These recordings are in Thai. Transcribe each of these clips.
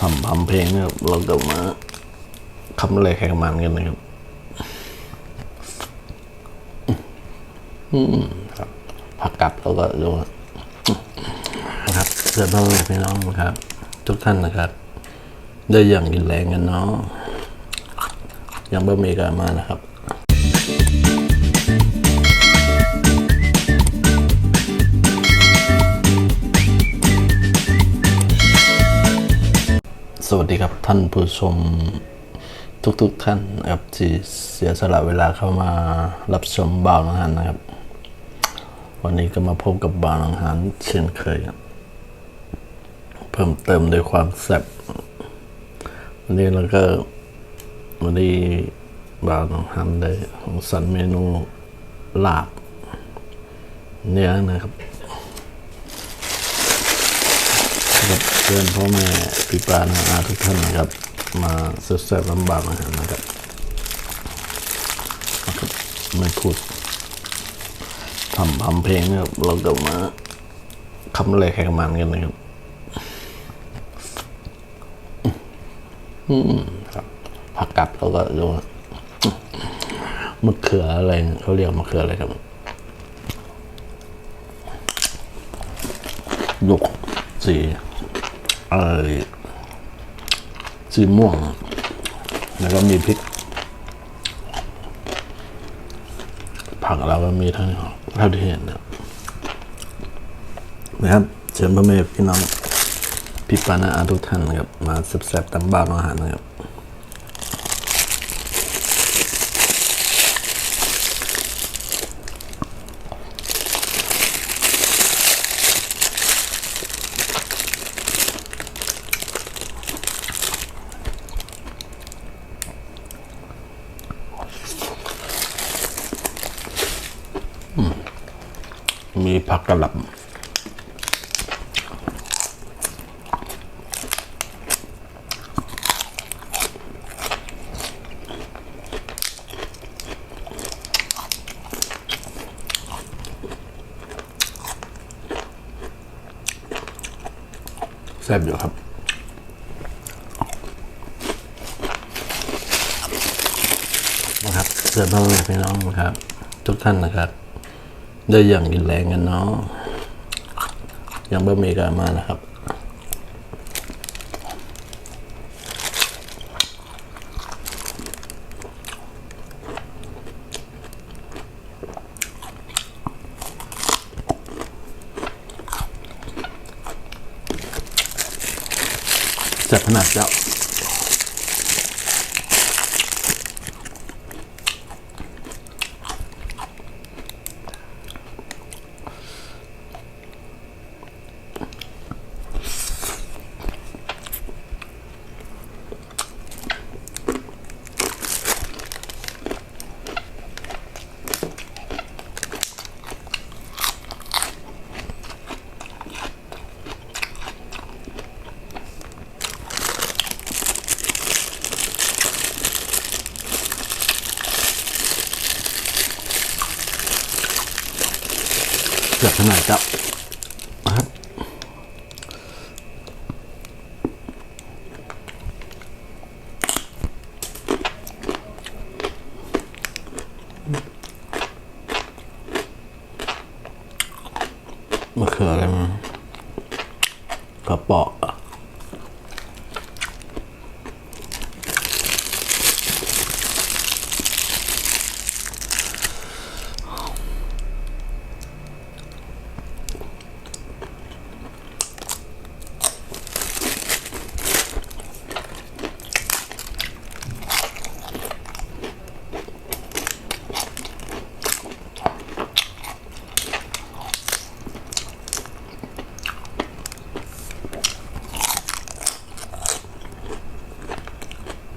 ทำทำเพลงนะครับเราก็มาคำอะไรแข่งมันกันนะครับอืมครับผักกัดเราก็ดูนะครับเพื่อนพ่อแม่พี่น้องนะครับ ทุกท่านนะครับ ได้อย่างกินแรงกันเนาะยังบะหมี่กันมานะครับ วัสดีครับท่านผู้ชมทุกๆทท่านนะครับที่เสียสละเวลาเข้ามารับชมบ่าวนังหันนะครับ วันนี้ก็มาพบกับบ่าวนังหันเช่นเคย เพิ่มเติมด้วยความแซ่บวันนี้เราก็วันนี้บ่าวนังหันได้ของสรรเมนูลาบเนื้อนะครับ กับ เพื่อนพ่อแม่พี่ปานาอาทุกท่านนะครับ มาเสิร์ฟลำบากอาหารนะครับนะครับไม่พูดทำทำเพลงนะครับเราก็มาคำอะไรแข่งมันกันนะครับอืมครับผักกัดเราก็ดูมะเขืออะไรเขาเรียกมะเขืออะไรครับหยกสี เออสีม่วง แล้วก็มีพริก ผักเราก็มีทั้งเท่าที่เห็นนะครับนะครับเชิญพ่อแม่พี่น้องพี่ปานาอาทุกท่านนะครับ มาแซ่บๆตำบ้านอาหารนะครับ มี ผักกระหล่ำแซ่บอยู่ครับนะครับเพื่อนพ่อแม่พี่น้องนะครับ ทุกท่านนะครับ ได้อย่างกินแรงกันเนาะยังบะหมี่กันมานะครับ จัดขนาดเจ้า กือบขนาดครับครับมะเขืออะไรมันกระเปาะ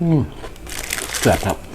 อะแซ่บครับ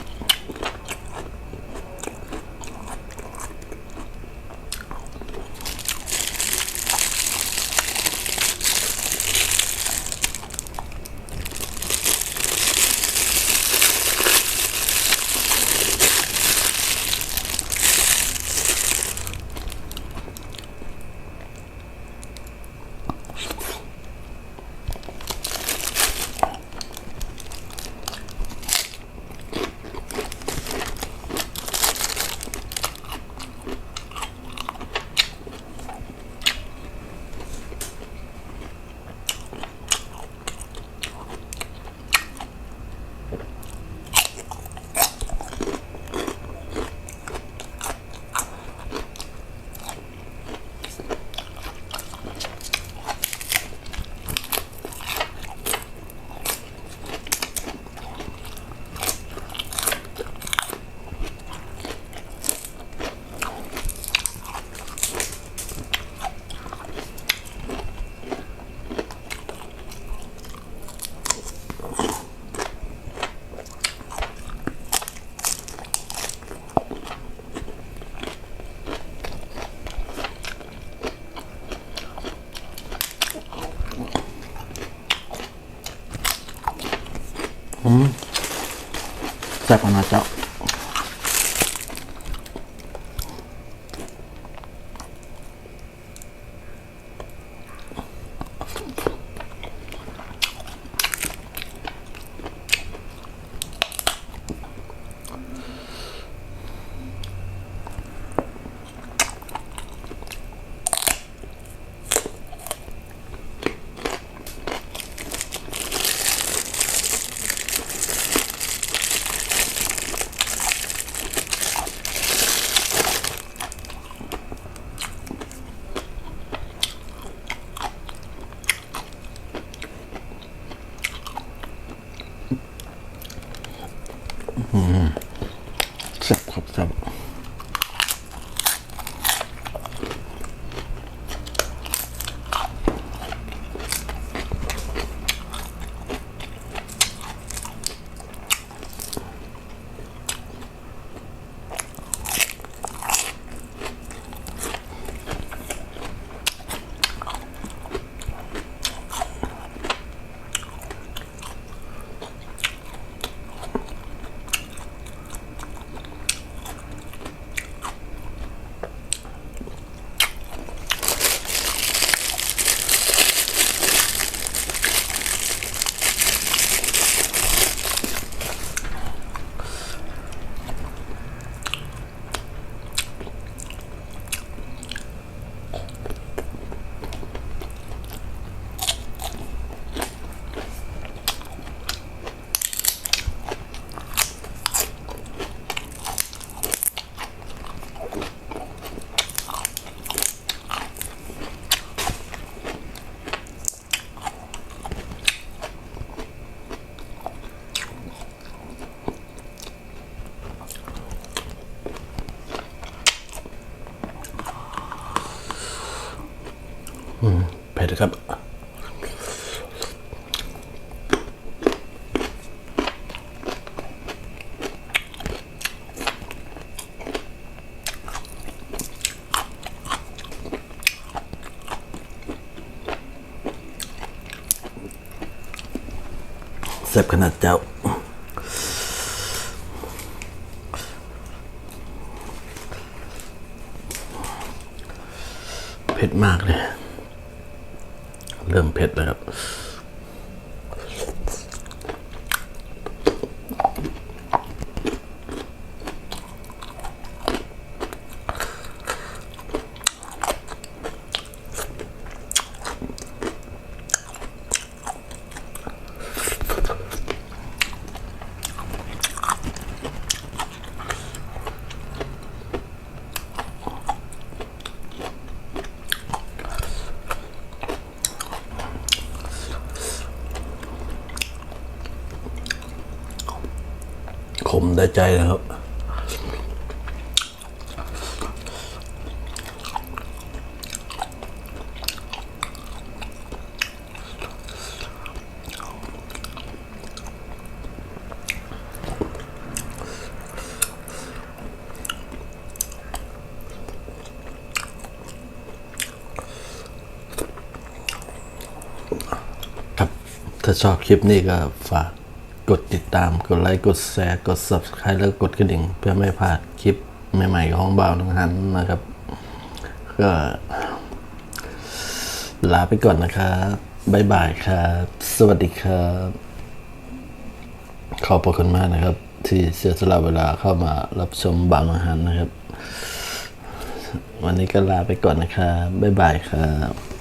อ แซ่บข ผ็ดครับแซ่บขนาดเจ้าเผ็ดมากเลย เริ่มเผ็ดแล้วครับ ขมได้ใจนะครับ ครับ ถ้าชอบคลิปนี้ก็ฝาก กดติดตาม กดไลค์ กดแชร์ กด subscribe แล้วกดกระดิ่ง เพื่อไม่พลาดคลิปใหม่ๆของบ่าวนังหันนะครับ ก็ลาไปก่อนนะครับบ๊ายบายครับ สวัสดีครับ ขอบพระคุณมากนะครับ ที่เสียสละเวลาเข้ามารับชมบ่าวนังหันนะครับ วันนี้ก็ลาไปก่อนนะครับบ๊ายบายครับ